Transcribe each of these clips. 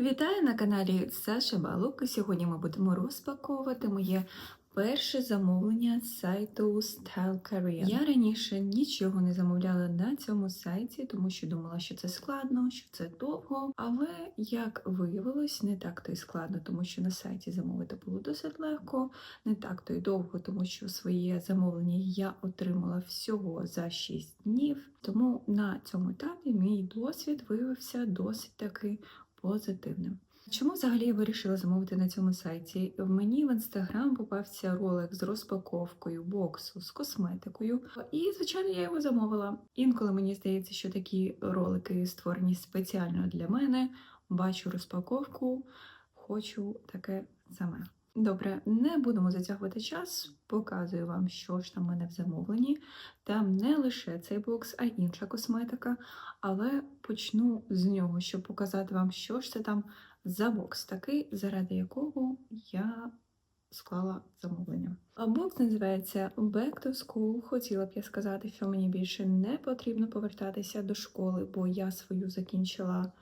Вітаю на каналі Саша Балук. Сьогодні ми будемо розпаковувати моє перше замовлення з сайту Style Korea. Я раніше нічого не замовляла на цьому сайті, тому що думала, що це складно, що це довго. Але як виявилось, не так то й складно, тому що на сайті замовити було досить легко, не так то й довго, тому що своє замовлення я отримала всього за 6 днів. Тому на цьому етапі мій досвід виявився досить таки позитивним. Чому взагалі я вирішила замовити на цьому сайті? В мені в інстаграм попався ролик з розпаковкою боксу з косметикою, і звичайно я його замовила. Інколи мені здається, що такі ролики створені спеціально для мене. Бачу розпаковку, хочу таке саме. Добре, не будемо затягувати час, показую вам, що ж там в мене в замовленні. Там не лише цей бокс, а й інша косметика. Але почну з нього, щоб показати вам, що ж це там за бокс такий, заради якого я склала замовлення. А бокс називається Back to School. Хотіла б я сказати, що мені більше не потрібно повертатися до школи, бо я свою закінчила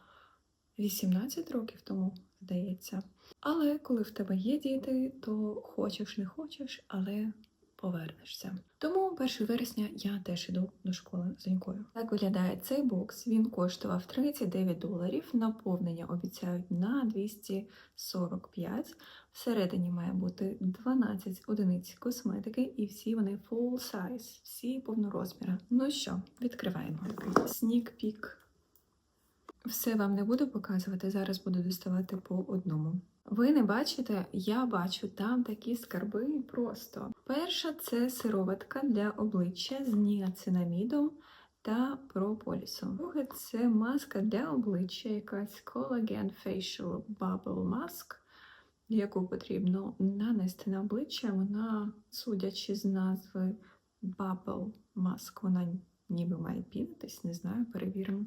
18 років тому, здається. Але коли в тебе є діти, то хочеш не хочеш, але повернешся. Тому 1 вересня я теж іду до школи з донькою. Так виглядає цей бокс. Він коштував 39 доларів. Наповнення обіцяють на 245. Всередині має бути 12 одиниць косметики, і всі вони full size, всі повнорозміри. Ну що, відкриваємо. Sneak peek. Все вам не буду показувати, зараз буду доставати по одному. Ви не бачите, я бачу там такі скарби просто. Перша це сироватка для обличчя з ніацинамідом та прополісом. Друге це маска для обличчя, якась Collagen Facial Bubble Mask, яку потрібно нанести на обличчя. Вона, судячи з назви Bubble Mask, вона ніби має пінитись, не знаю, перевіримо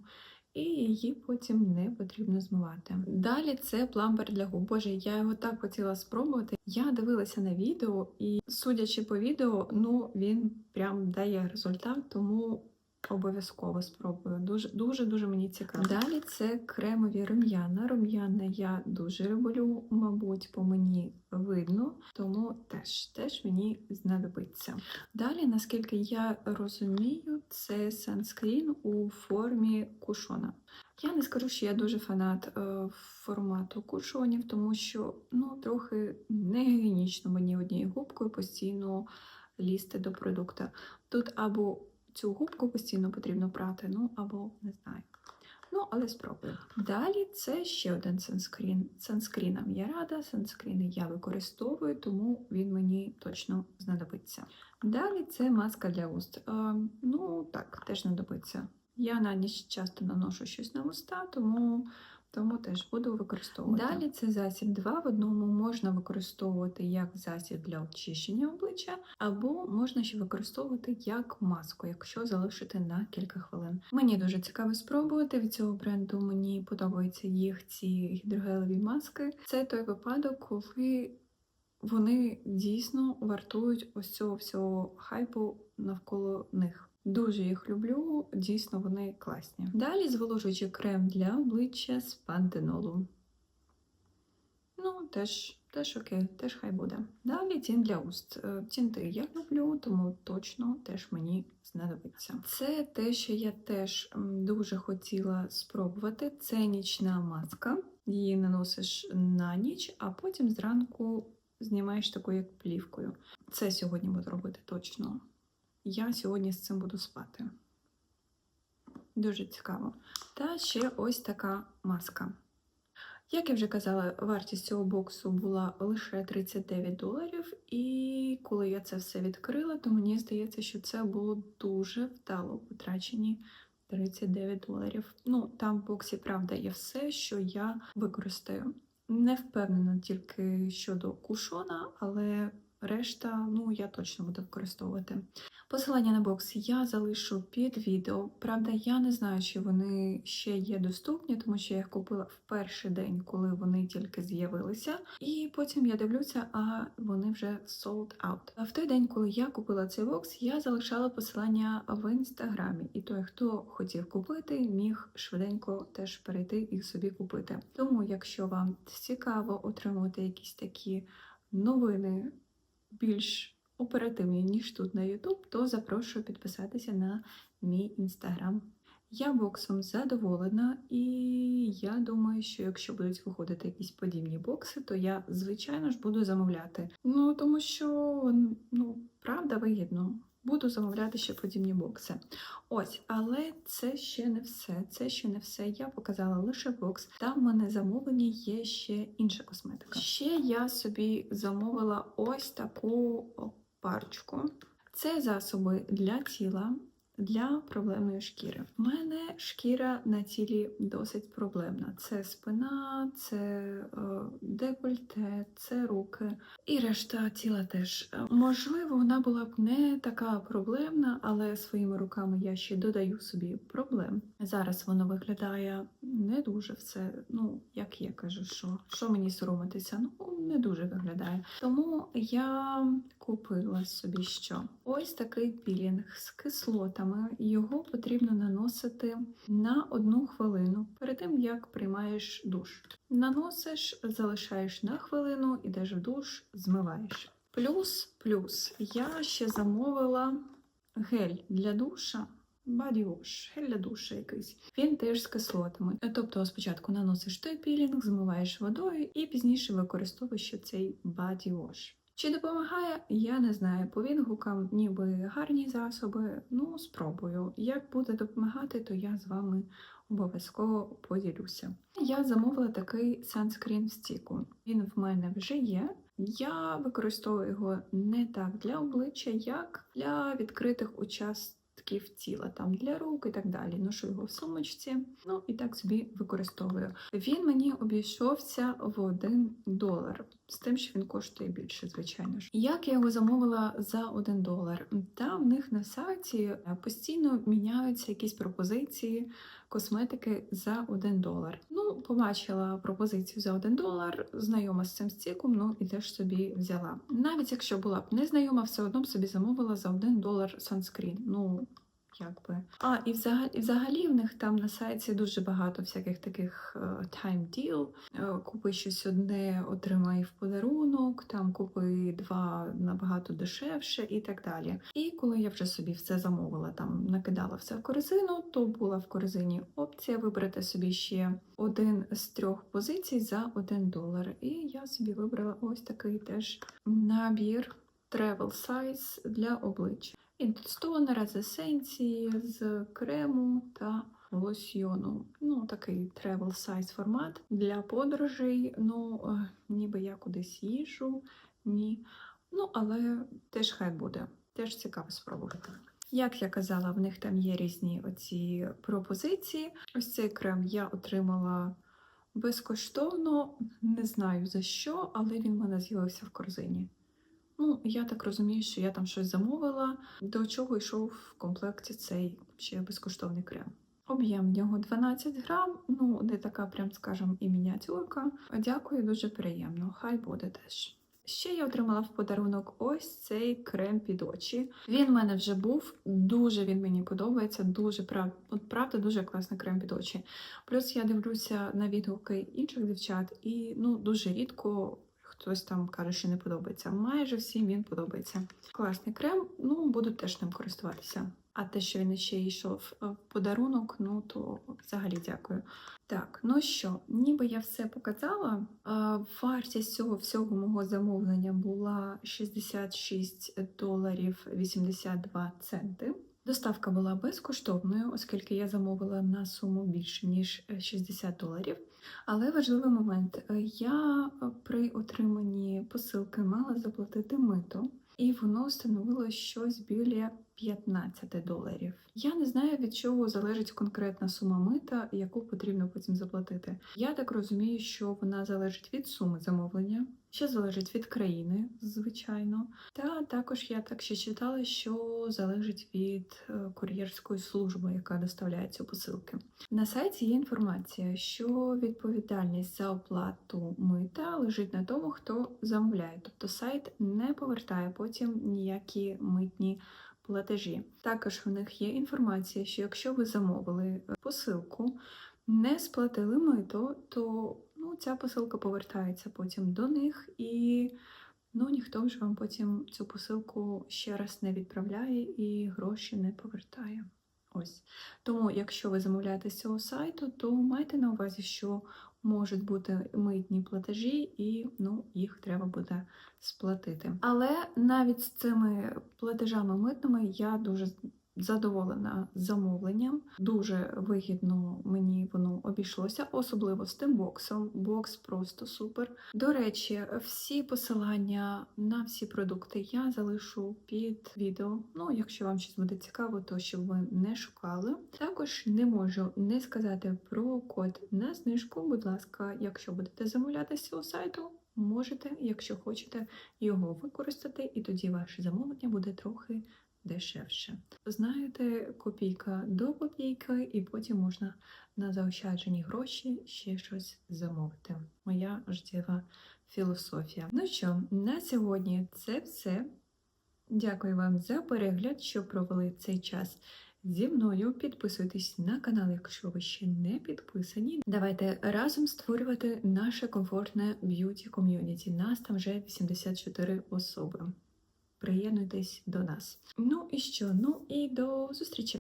і її потім не потрібно змивати. Далі це пламбер для губ. Боже, я його так хотіла спробувати. Я дивилася на відео, і судячи по відео, ну він прям дає результат, тому. Обов'язково спробую. Дуже дуже дуже мені цікаво. Далі це кремові рум'яна. Рум'яна я дуже люблю, мабуть, по мені видно, тому теж теж мені знадобиться. Далі, наскільки я розумію, це санскрін у формі кушона. Я не скажу, що я дуже фанат е, формату кушонів, тому що ну, трохи негігієнічно мені однією губкою постійно лізти до продукту. Тут або цю губку постійно потрібно прати, ну або не знаю. Ну, але спробую. Далі це ще один санскрін. Санскріном я рада, санскріни я використовую, тому він мені точно знадобиться. Далі це маска для уст. Е, ну, так, теж знадобиться. Я на ніч часто наношу щось на уста, тому тому теж буду використовувати. Далі це засіб 2 в одному можна використовувати як засіб для очищення обличчя, або можна ще використовувати як маску, якщо залишити на кілька хвилин. Мені дуже цікаво спробувати від цього бренду. Мені подобаються їх ці гідрогелеві маски. Це той випадок, коли вони дійсно вартують ось цього всього хайпу навколо них. Дуже їх люблю, дійсно вони класні. Далі зволожуючий крем для обличчя з пантенолу. Ну, теж теж окей, теж хай буде. Далі тін для уст. Е, Тінти я люблю, тому точно теж мені знадобиться. Це те, що я теж дуже хотіла спробувати. Це нічна маска. Її наносиш на ніч, а потім зранку знімаєш такою як плівкою. Це сьогодні буду робити точно. Я сьогодні з цим буду спати. Дуже цікаво. Та ще ось така маска. Як я вже казала, вартість цього боксу була лише 39 доларів, і коли я це все відкрила, то мені здається, що це було дуже вдало потрачені 39 доларів. Ну, там в боксі, правда, є все, що я використаю. Не впевнена тільки щодо кушона, але решта, ну, я точно буду використовувати. Посилання на бокс я залишу під відео. Правда, я не знаю, чи вони ще є доступні, тому що я їх купила в перший день, коли вони тільки з'явилися. І потім я дивлюся, а вони вже sold out. А в той день, коли я купила цей бокс, я залишала посилання в інстаграмі, і той, хто хотів купити, міг швиденько теж перейти і собі купити. Тому, якщо вам цікаво отримувати якісь такі новини більш оперативні, ніж тут на YouTube, то запрошую підписатися на мій інстаграм. Я боксом задоволена, і я думаю, що якщо будуть виходити якісь подібні бокси, то я, звичайно ж, буду замовляти. Ну тому що ну правда вигідно. Буду замовляти ще подібні бокси. Ось, але це ще не все. Це ще не все. Я показала лише бокс. Там в мене замовлені є ще інша косметика. Ще я собі замовила ось таку парочку. Це засоби для тіла. Для проблемної шкіри. У мене шкіра на тілі досить проблемна. Це спина, це е, декольте, це руки і решта тіла теж. Е, Можливо, вона була б не така проблемна, але своїми руками я ще додаю собі проблем. Зараз воно виглядає не дуже все. Ну, як я кажу, що, що мені соромитися? Ну, не дуже виглядає. Тому я купила собі що? Ось такий пілінг з кислотами. Його потрібно наносити на одну хвилину перед тим, як приймаєш душ. Наносиш, залишаєш на хвилину, ідеш в душ, змиваєш. Плюс, плюс, я ще замовила гель для душа. Wash, гель для душа якийсь. Він теж з кислотами. Тобто спочатку наносиш той пілінг, змиваєш водою і пізніше використовуєш цей wash. Чи допомагає, я не знаю. По відгукам ніби гарні засоби. Ну, спробую. Як буде допомагати, то я з вами обов'язково поділюся. Я замовила такий санскрін в стіку. Він в мене вже є. Я використовую його не так для обличчя, як для відкритих участків тіла, там для рук і так далі. Ношу його в сумочці, ну і так собі використовую. Він мені обійшовся в 1 долар, з тим, що він коштує більше, звичайно ж. Як я його замовила за 1 долар? Та в них на сайті постійно міняються якісь пропозиції косметики за 1 долар. Ну, побачила пропозицію за 1 долар, знайома з цим стіком, ну і теж собі взяла. Навіть якщо була б не знайома, все одно б собі замовила за 1 долар санскрін. Ну, якби. А, і взагалі, і взагалі в них там на сайті дуже багато всяких таких е, time deal. Е, Купи щось одне, отримай в подарунок, там купи два набагато дешевше і так далі. І коли я вже собі все замовила, там накидала все в корзину, то була в корзині опція вибрати собі ще один з трьох позицій за один долар. І я собі вибрала ось такий теж набір travel size для обличчя. Він тут з есенції, з крему та лосьйону. Ну, такий travel size формат для подорожей. Ну, е, ніби я кудись їжу, ні. Ну, але теж хай буде. Теж цікаво спробувати. Як я казала, в них там є різні оці пропозиції. Ось цей крем я отримала безкоштовно, не знаю за що, але він в мене з'явився в корзині. Ну, я так розумію, що я там щось замовила, до чого йшов в комплекті цей ще безкоштовний крем. Об'єм нього 12 грам, ну не така, прям скажем, і мініатюрка. Дякую, дуже приємно. Хай буде теж. Ще я отримала в подарунок ось цей крем під очі. Він в мене вже був, дуже він мені подобається, дуже прав... от правда, дуже класний крем під очі. Плюс я дивлюся на відгуки інших дівчат, і ну дуже рідко хтось там каже, що не подобається. Майже всім він подобається. Класний крем, ну буду теж ним користуватися. А те, що він ще йшов в подарунок, ну то взагалі дякую. Так, ну що, ніби я все показала. Вартість цього всього мого замовлення була 66 доларів 82 центи. Доставка була безкоштовною, оскільки я замовила на суму більше ніж 60 доларів. Але важливий момент: я при отриманні посилки мала заплатити мито, і воно становило щось біля 15 доларів. Я не знаю, від чого залежить конкретна сума мита, яку потрібно потім заплатити. Я так розумію, що вона залежить від суми замовлення, ще залежить від країни, звичайно. Та також я так ще читала, що залежить від е, кур'єрської служби, яка доставляє ці посилки. На сайті є інформація, що відповідальність за оплату мита лежить на тому, хто замовляє. Тобто сайт не повертає потім ніякі митні платежі. Також в них є інформація, що якщо ви замовили е, посилку, не сплатили мито, то ця посилка повертається потім до них і. Ну, ніхто вже вам потім цю посилку ще раз не відправляє і гроші не повертає. Ось. Тому, якщо ви замовляєте з цього сайту, то майте на увазі, що можуть бути митні платежі, і ну, їх треба буде сплатити. Але навіть з цими платежами митними я дуже задоволена замовленням. Дуже вигідно мені воно обійшлося, особливо з тим боксом. Бокс просто супер. До речі, всі посилання на всі продукти я залишу під відео. Ну, якщо вам щось буде цікаво, то щоб ви не шукали. Також не можу не сказати про код на знижку. Будь ласка, якщо будете замовляти з цього сайту. Можете, якщо хочете, його використати, і тоді ваше замовлення буде трохи дешевше. Знаєте, копійка до копійки, і потім можна на заощаджені гроші ще щось замовити. Моя життєва філософія. Ну що, на сьогодні це все. Дякую вам за перегляд, що провели цей час зі мною. Підписуйтесь на канал, якщо ви ще не підписані. Давайте разом створювати наше комфортне б'юті ком'юніті. Нас там вже 84 особи. Приєднуйтесь до нас. Ну і що? Ну і до зустрічі!